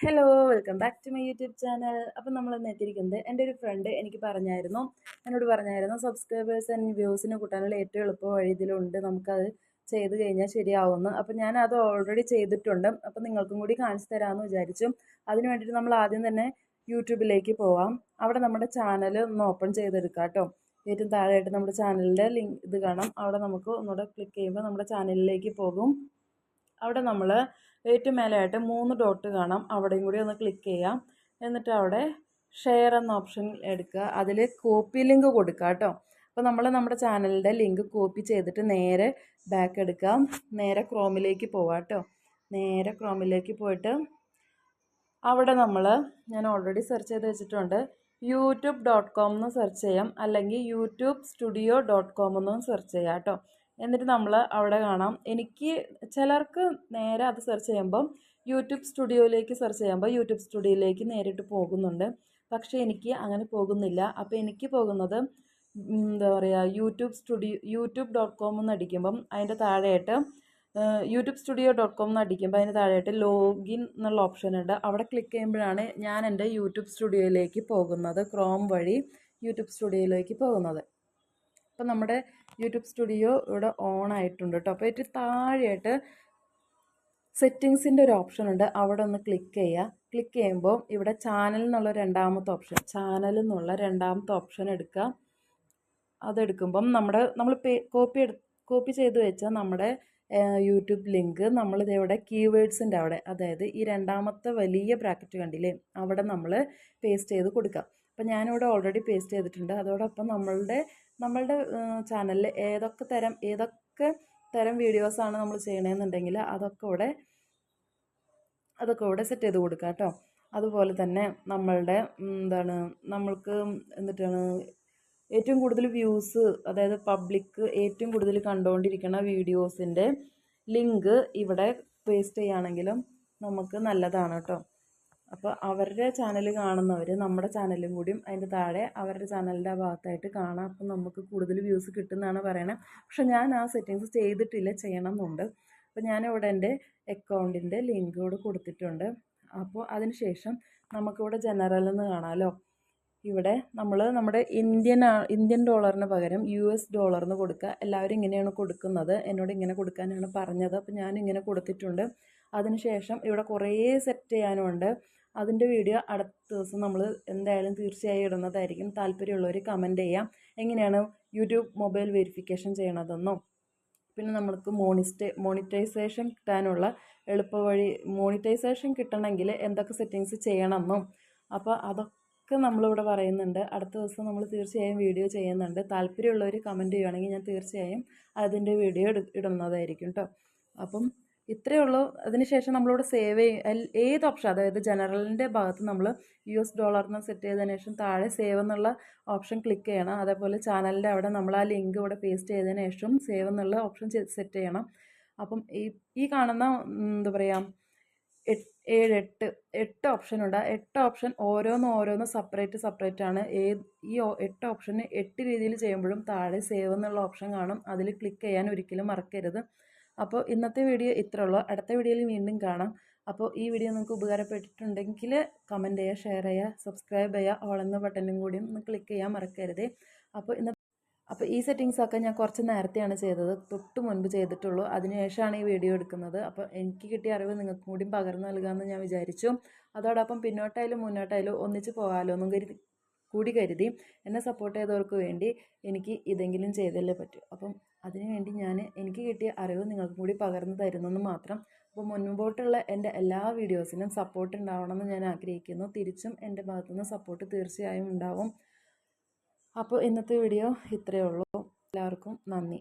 Hello welcome back to my YouTube channel അപ്പം നമ്മൾ ഇന്ന് എത്തിയിരിക്കുന്നത് എന്റെ ഒരു ഫ്രണ്ട് എനിക്ക് പറഞ്ഞായിരുന്നു. എന്നോട് പറഞ്ഞായിരുന്നു സബ്സ്ക്രൈബേഴ്സ് ആൻഡ് വ്യൂസിന് കൂട്ടാനുള്ള ഏറ്റവും എളുപ്പ വഴി ഇതിലുണ്ട് നമുക്കത് ചെയ്ത് കഴിഞ്ഞാൽ ശരിയാവുമെന്ന്. അപ്പം ഞാൻ അത് ഓൾറെഡി ചെയ്തിട്ടുണ്ട്. അപ്പം നിങ്ങൾക്കും കൂടി കാണിച്ചു തരാമെന്ന് വിചാരിച്ചു. അതിന് വേണ്ടിയിട്ട് നമ്മൾ ആദ്യം തന്നെ യൂട്യൂബിലേക്ക് പോവാം. അവിടെ നമ്മുടെ ചാനൽ ഒന്ന് ഓപ്പൺ ചെയ്തെടുക്കാം കേട്ടോ. ഏറ്റവും താഴെയായിട്ട് നമ്മുടെ ചാനലിന്റെ ലിങ്ക് ഇത് കാണാം. അവിടെ നമുക്ക് ഒന്നുകൂടെ ക്ലിക്ക് ചെയ്യുമ്പോൾ നമ്മുടെ ചാനലിലേക്ക് പോകും. അവിടെ നമ്മൾ ഏറ്റവും മേലെയായിട്ട് മൂന്ന് ഡോട്ട് കാണാം. അവിടെയും കൂടി ഒന്ന് ക്ലിക്ക് ചെയ്യാം. എന്നിട്ട് അവിടെ ഷെയർ എന്ന ഓപ്ഷൻ എടുക്കുക. അതിൽ കോപ്പി ലിങ്ക് കൊടുക്കുക കേട്ടോ. അപ്പോൾ നമ്മൾ നമ്മുടെ ചാനലിന്റെ ലിങ്ക് കോപ്പി ചെയ്തിട്ട് നേരെ ബാക്ക് എടുക്കാം നേരെ ക്രോമിലേക്ക് പോവാം കേട്ടോ. നേരെ ക്രോമിലേക്ക് പോയിട്ട് അവിടെ നമ്മൾ ഞാൻ ഓൾറെഡി സെർച്ച് ചെയ്ത് വെച്ചിട്ടുണ്ട്. യൂട്യൂബ് ഡോട്ട് കോം എന്ന് സെർച്ച് ചെയ്യാം. അല്ലെങ്കിൽ യൂട്യൂബ് സ്റ്റുഡിയോ ഡോട്ട് കോം എന്നും സെർച്ച് ചെയ്യാം കേട്ടോ. എന്നിട്ട് നമ്മൾ അവിടെ കാണാം. എനിക്ക് ചിലർക്ക് നേരെ അത് സെർച്ച് ചെയ്യുമ്പം യൂട്യൂബ് സ്റ്റുഡിയോയിലേക്ക് സെർച്ച് ചെയ്യുമ്പോൾ യൂട്യൂബ് സ്റ്റുഡിയോയിലേക്ക് നേരിട്ട് പോകുന്നുണ്ട്. പക്ഷേ എനിക്ക് അങ്ങനെ പോകുന്നില്ല. അപ്പോൾ എനിക്ക് പോകുന്നത് എന്താ പറയുക YouTube studio YouTube dot com എന്ന് അടിക്കുമ്പം അതിന്റെ താഴെയായിട്ട് യൂട്യൂബ് സ്റ്റുഡിയോ ഡോട്ട് കോം എന്ന് അടിക്കുമ്പോൾ അതിന്റെ താഴെയായിട്ട് ലോഗിൻ എന്നുള്ള ഓപ്ഷൻ ഉണ്ട്. അവിടെ ക്ലിക്ക് ചെയ്യുമ്പോഴാണ് ഞാൻ എന്റെ യൂട്യൂബ് സ്റ്റുഡിയോയിലേക്ക് പോകുന്നത്. ക്രോം വഴി യൂട്യൂബ് സ്റ്റുഡിയോയിലേക്ക് പോകുന്നത്. അപ്പോൾ നമ്മുടെ യൂട്യൂബ് സ്റ്റുഡിയോ ഇവിടെ ഓൺ ആയിട്ടുണ്ട് കേട്ടോ അപ്പോൾ ഏറ്റവും താഴെയായിട്ട് സെറ്റിങ്സിന്റെ ഒരു ഓപ്ഷൻ ഉണ്ട്. അവിടെ ഒന്ന് ക്ലിക്ക് ചെയ്യുക. ക്ലിക്ക് ചെയ്യുമ്പോൾ ഇവിടെ ചാനൽ എന്നുള്ള രണ്ടാമത്തെ ഓപ്ഷൻ ചാനൽ എന്നുള്ള രണ്ടാമത്തെ ഓപ്ഷൻ എടുക്കുക. അതെടുക്കുമ്പം നമ്മുടെ നമ്മൾ കോപ്പി എടു കോപ്പി ചെയ്ത് വെച്ചാൽ നമ്മുടെ യൂട്യൂബ് ലിങ്ക് നമ്മളിതിവിടെ കീവേഡ്സിന്റെ അവിടെ അതായത് ഈ രണ്ടാമത്തെ വലിയ ബ്രാക്കറ്റ് കണ്ടില്ലേ അവിടെ നമ്മൾ പേസ്റ്റ് ചെയ്ത് കൊടുക്കുക. അപ്പം ഞാനിവിടെ ഓൾറെഡി പേസ്റ്റ് ചെയ്തിട്ടുണ്ട്. അതോടൊപ്പം നമ്മളുടെ നമ്മളുടെ ചാനലിൽ ഏതൊക്കെ തരം ഏതൊക്കെ തരം വീഡിയോസാണ് നമ്മൾ ചെയ്യണമെന്നുണ്ടെങ്കിൽ അതൊക്കെ ഇവിടെ അതൊക്കെ ഇവിടെ സെറ്റ് ചെയ്ത് കൊടുക്കുക കേട്ടോ അതുപോലെ തന്നെ നമ്മളുടെ എന്താണ് നമ്മൾക്ക് എന്നിട്ടാണ് ഏറ്റവും കൂടുതൽ വ്യൂസ് അതായത് പബ്ലിക് ഏറ്റവും കൂടുതൽ കണ്ടുകൊണ്ടിരിക്കുന്ന വീഡിയോസിന്റെ ലിങ്ക് ഇവിടെ പേസ്റ്റ് ചെയ്യുകയാണെങ്കിലും നമുക്ക് നല്ലതാണ് കേട്ടോ അപ്പോൾ അവരുടെ ചാനൽ കാണുന്നവർ നമ്മുടെ ചാനലും കൂടിയും അതിന്റെ താഴെ അവരുടെ ചാനലിന്റെ ആ ഭാഗത്തായിട്ട് കാണാം. അപ്പം നമുക്ക് കൂടുതൽ വ്യൂസ് കിട്ടുന്നതാണ് പറയണത്. പക്ഷെ ഞാൻ ആ സെറ്റിങ്സ് ചെയ്തിട്ടില്ല ചെയ്യണം എന്നുണ്ട് അപ്പോൾ ഞാനിവിടെ എന്റെ അക്കൗണ്ടിന്റെ ലിങ്ക് കൂടെ കൊടുത്തിട്ടുണ്ട്. അപ്പോൾ അതിന് ശേഷം നമുക്കിവിടെ ജനറൽ എന്ന് കാണാമല്ലോ ഇവിടെ നമ്മൾ നമ്മുടെ ഇന്ത്യൻ ഇന്ത്യൻ ഡോളറിന് പകരം യു എസ് ഡോളറിന് കൊടുക്കുക. എല്ലാവരും ഇങ്ങനെയാണ് കൊടുക്കുന്നത്. എന്നോട് ഇങ്ങനെ കൊടുക്കാനാണ് പറഞ്ഞത്. അപ്പോൾ ഞാൻ ഇങ്ങനെ കൊടുത്തിട്ടുണ്ട്. അതിനുശേഷം ഇവിടെ കുറേ സെറ്റ് ചെയ്യാനുമുണ്ട് അതിന്റെ വീഡിയോ അടുത്ത ദിവസം നമ്മൾ എന്തായാലും തീർച്ചയായും ഇടുന്നതായിരിക്കും. താല്പര്യമുള്ളവർ കമന്റ് ചെയ്യാം. എങ്ങനെയാണ് യൂട്യൂബ് മൊബൈൽ വെരിഫിക്കേഷൻ ചെയ്യണതെന്നോ പിന്നെ നമ്മൾക്ക് മോണിസ്റ്റേ മോണിറ്റൈസേഷൻ കിട്ടാനുള്ള എളുപ്പവഴി മോണിറ്റൈസേഷൻ കിട്ടണമെങ്കിൽ എന്തൊക്കെ സെറ്റിങ്സ് ചെയ്യണമെന്നും. അപ്പോൾ അതൊക്കെ നമ്മളിവിടെ പറയുന്നുണ്ട്. അടുത്ത ദിവസം നമ്മൾ തീർച്ചയായും വീഡിയോ ചെയ്യുന്നുണ്ട്. താല്പര്യമുള്ളവർ കമന്റ് ചെയ്യുകയാണെങ്കിൽ ഞാൻ തീർച്ചയായും അതിന്റെ വീഡിയോ ഇടുന്നതായിരിക്കും കേട്ടോ അപ്പം ഇത്രയേ ഉള്ളൂ. അതിനുശേഷം നമ്മളിവിടെ സേവ് ചെയ്യും ഏത് ഓപ്ഷൻ അതായത് ജനറലിന്റെ ഭാഗത്ത് നമ്മൾ യു എസ് ഡോളറിന് സെറ്റ് ചെയ്തതിന് ശേഷം താഴെ സേവ് എന്നുള്ള ഓപ്ഷൻ ക്ലിക്ക് ചെയ്യണം. അതേപോലെ ചാനലിന്റെ അവിടെ നമ്മൾ ആ ലിങ്ക് ഇവിടെ പേസ്റ്റ് ചെയ്തതിന് ശേഷം സേവ് എന്നുള്ള ഓപ്ഷൻ സെറ്റ് ചെയ്യണം. അപ്പം ഈ ഈ കാണുന്ന എന്താ പറയുക ഏഴ് എട്ട് എട്ട് ഓപ്ഷൻ ഉണ്ട്. എട്ട് ഓപ്ഷൻ ഓരോന്ന് ഓരോന്ന് സെപ്പറേറ്റ് സെപ്പറേറ്റ് ആണ്. ഏത് ഈ എട്ട് ഓപ്ഷന് എട്ട് രീതിയിൽ ചെയ്യുമ്പോഴും താഴെ സേവ് എന്നുള്ള ഓപ്ഷൻ കാണും. അതിൽ ക്ലിക്ക് ചെയ്യാൻ ഒരിക്കലും മറക്കരുത്. അപ്പോൾ ഇന്നത്തെ വീഡിയോ ഇത്ര ഉള്ളൂ. അടുത്ത വീഡിയോയിൽ വീണ്ടും കാണാം. അപ്പോൾ ഈ വീഡിയോ നിങ്ങൾക്ക് ഉപകാരപ്പെട്ടിട്ടുണ്ടെങ്കിൽ കമന്റ് ചെയ്യുക ഷെയർ ചെയ്യുക സബ്സ്ക്രൈബ് ചെയ്യുക ഓൾ എന്ന ബട്ടനും കൂടിയും ഒന്ന് ക്ലിക്ക് ചെയ്യാൻ മറക്കരുത്. അപ്പോൾ ഇന്ന് അപ്പോൾ ഈ സെറ്റിങ്സൊക്കെ ഞാൻ കുറച്ച് നേരത്തെയാണ് ചെയ്തത്. തൊട്ട് മുൻപ് ചെയ്തിട്ടുള്ളൂ. അതിനുശേഷമാണ് ഈ വീഡിയോ എടുക്കുന്നത്. അപ്പോൾ എനിക്ക് കിട്ടിയ അറിവ് നിങ്ങൾക്കും കൂടി പകർന്നു നൽകാമെന്ന് ഞാൻ വിചാരിച്ചു. അതോടൊപ്പം പിന്നോട്ടായാലും മുന്നോട്ടായാലും ഒന്നിച്ച് പോകാമല്ലോ എന്നും കരുതി കൂടി കരുതി എന്നെ സപ്പോർട്ട് ചെയ്തവർക്ക് വേണ്ടി എനിക്ക് ഇതെങ്കിലും ചെയ്തല്ലേ പറ്റൂ. അപ്പം അതിനുവേണ്ടി ഞാൻ എനിക്ക് കിട്ടിയ അറിവ് നിങ്ങൾക്കും കൂടി പകർന്നു തരുന്നെന്ന് മാത്രം. അപ്പോൾ മുൻപോട്ടുള്ള എന്റെ എല്ലാ വീഡിയോസിനും സപ്പോർട്ട് ഉണ്ടാവണമെന്ന് ഞാൻ ആഗ്രഹിക്കുന്നു. തിരിച്ചും എന്റെ ഭാഗത്തുനിന്ന് സപ്പോർട്ട് തീർച്ചയായും ഉണ്ടാവും. അപ്പോൾ ഇന്നത്തെ വീഡിയോ ഇത്രയേ ഉള്ളൂ. എല്ലാവർക്കും നന്ദി.